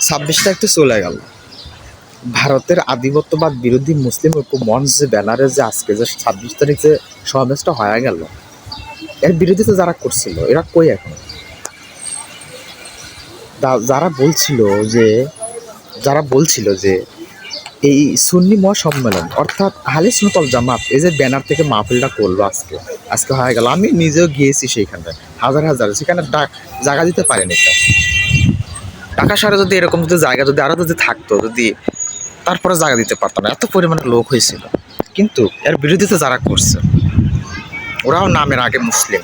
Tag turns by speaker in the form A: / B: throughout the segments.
A: ছাব্বিশ তারিখে চলে গেল। ভারতের আধিপত্যবাদ বিরোধী মুসলিম ঐক্য মঞ্চ যে ব্যানারে যে আজকে যে ছাব্বিশ তারিখ যে সমাবেশটা হয়ে গেল, এর বিরোধিতা যারা করছিল, এরা কই এখন? যারা বলছিল যে, যারা বলছিল যে এই সুন্নি মহাসম্মেলন, অর্থাৎ আহলে সুনতল জামাত, এই যে ব্যানার থেকে মাহফিলটা করল আজকে আজকে হয়ে গেল। আমি নিজেও গিয়েছি সেইখানে হাজার হাজার, সেখানে ডাক জায়গা দিতে পারেনি কেউ। ঢাকা শহরে যদি এরকম যদি জায়গা যদি আরও যদি থাকতো, যদি তারপরে জায়গা দিতে পারতাম না এত পরিমাণে লোক হয়েছিল। কিন্তু এর বিরোধিতা যারা করছে, ওরাও নামের আগে মুসলিম।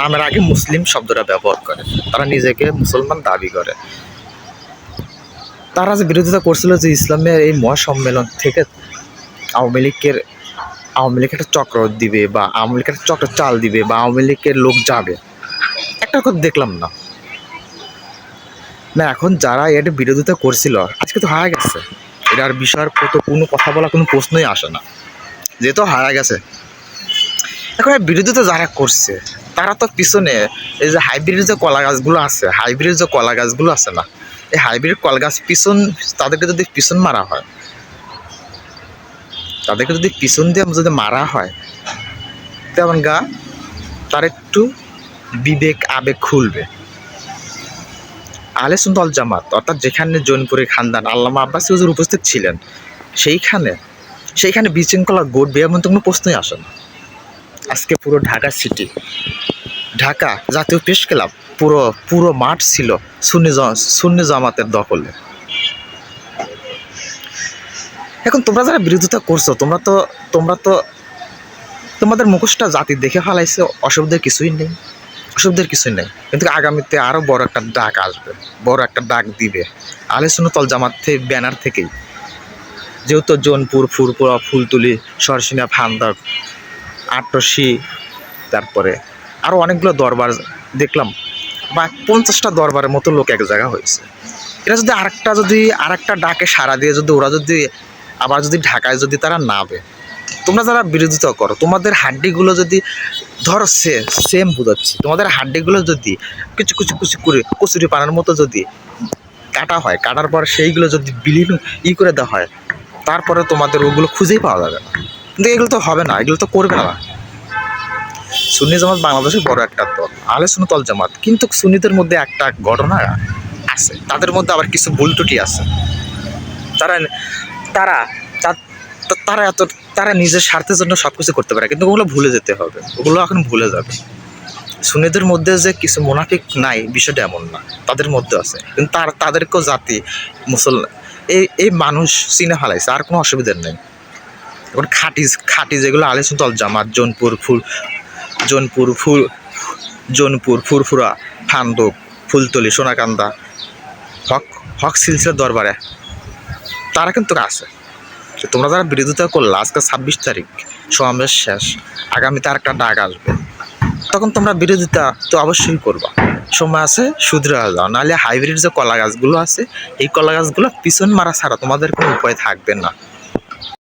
A: নামের আগে মুসলিম শব্দটা ব্যবহার করে। তারা নিজেকে মুসলমান দাবি করে। তারা যে বিরোধিতা করছিল যে ইসলামের এই মহাসম্মেলন থেকে আওয়ামী লীগের, আওয়ামী লীগ একটা চক্র দিবে বা আওয়ামী লীগের চক্র চাল দিবে বা আওয়ামী লীগের লোক যাবে, একটা কথা দেখলাম না। না, এখন যারা এটা বিরোধিতা করছিল, আজকে তো হারা গেছে। এটার বিষয়ের কত কোনো কথা বলা কোনো প্রশ্নই আসে না। যেহেতু হারা গেছে। এখন এর বিরোধিতা যারা করছে, তারা তো পিছনে এই যে হাইব্রিড যে কলা গাছগুলো আছে হাইব্রিড যে কলা গাছগুলো আছে না, এই হাইব্রিড কলা গাছ পিছন, তাদেরকে যদি পিছন মারা হয়, তাদেরকে যদি পিছন দিয়ে যদি মারা হয়, তেমন গা, তার একটু বিবেক, আবেগ খুলবে। আহলে সুন্দর জামাত, অর্থাৎ যেখানে জৈনপুরের খানদান, আল্লামা আব্বাসী হুজুর উপস্থিত ছিলেন, সেইখানে সেইখানে বিশৃঙ্খলা ঘটবে এমন তো কোনো প্রশ্নই আসে না। আজকে পুরো ঢাকা সিটি, ঢাকা জাতীয় প্রেস ক্লাব, পুরো পুরো মাঠ ছিল সুন্নি সুন্নি জামাতের দখলে। এখন তোমরা যারা বিরোধিতা করছ, তোমরা তো তোমরা তো, তোমাদের মুখোশটা জাতি দেখে ফেলাইছে অসুবিধার কিছুই নেই। অসুবিধার কিছুই নেই। কিন্তু আগামীতে আরও বড় একটা ডাক আসবে, বড় একটা ডাক দিবে। আলে সুনতল জামাত থেকে ব্যানার থেকেই। যেহেতু জোনপুর, ফুরপুরা, ফুলতুলি, সরসিনা ফান্দক আটরশি, তারপরে আরও অনেকগুলো দরবার দেখলাম। বা পঞ্চাশটা দরবারের মতো লোক এক জায়গা হয়েছে। এটা যদি আরেকটা যদি আরেকটা ডাকে সাড়া দিয়ে যদি ওরা যদি আবার যদি ঢাকায় যদি তারা নাবে তোমরা যারা বিরোধিতা করো, তোমাদের হাড্ডিগুলো যদি, ধরো সে সেম বোঝাচ্ছি, তোমাদের হাড্ডিগুলো যদি কিছু কিছু কিছু করে, কচুরি পানার মতো যদি কাটা হয়, কাটার পর সেইগুলো যদি বিলীন ই করে দেওয়া হয়, তারপরে তোমাদের ওগুলো খুঁজেই পাওয়া যাবে না। কিন্তু এগুলো তো হবে না, এগুলো তো করবে না। সুন্নি জামাত বাংলাদেশের বড় একটা দল আলে তল জামাত। কিন্তু সুন্নিদের মধ্যে একটা ঘটনা আছে, তাদের মধ্যে আবার কিছু ভুল ত্রুটি আছে। তারা তারা তারা এত তারা নিজের স্বার্থের জন্য সব কিছু করতে পারে, কিন্তু ওগুলো ভুলে যেতে হবে। ওগুলো এখন ভুলে যাবে। সুন্নিদের মধ্যে যে কিছু মুনাফিক নাই, বিষয়টা এমন না। তাদের মধ্যে আছে। কিন্তু তার, তাদেরকেও জাতি মুসলমান এই এই মানুষ চিনে ফেলাইছে, আর কোনো অসুবিধার নেই। এখন খাঁটি খাঁটি যেগুলো আলিসুন তল জামাত, জোনপুর ফুল জোনপুর ফুল, জোনপুর ফুরফুরা, ফান্দক, ফুলতলি, সোনাকান্দা, হক হক সিলসিলার দরবারে, তারা কিন্তু আছে। তোমরা যারা বিরোধিতা করলে আজকে ছাব্বিশ তারিখ, সমাবেশ শেষ, আগামীতে আর একটা ডাক আসবে। তখন তোমরা বিরোধিতা তো অবশ্যই করবা। সময় আছে শুধরে যাও। নাহলে হাইব্রিড যে কলা গাছগুলো আছে, এই কলা গাছগুলো পিছন মারা ছাড়া তোমাদের কোনো উপায় থাকবে না।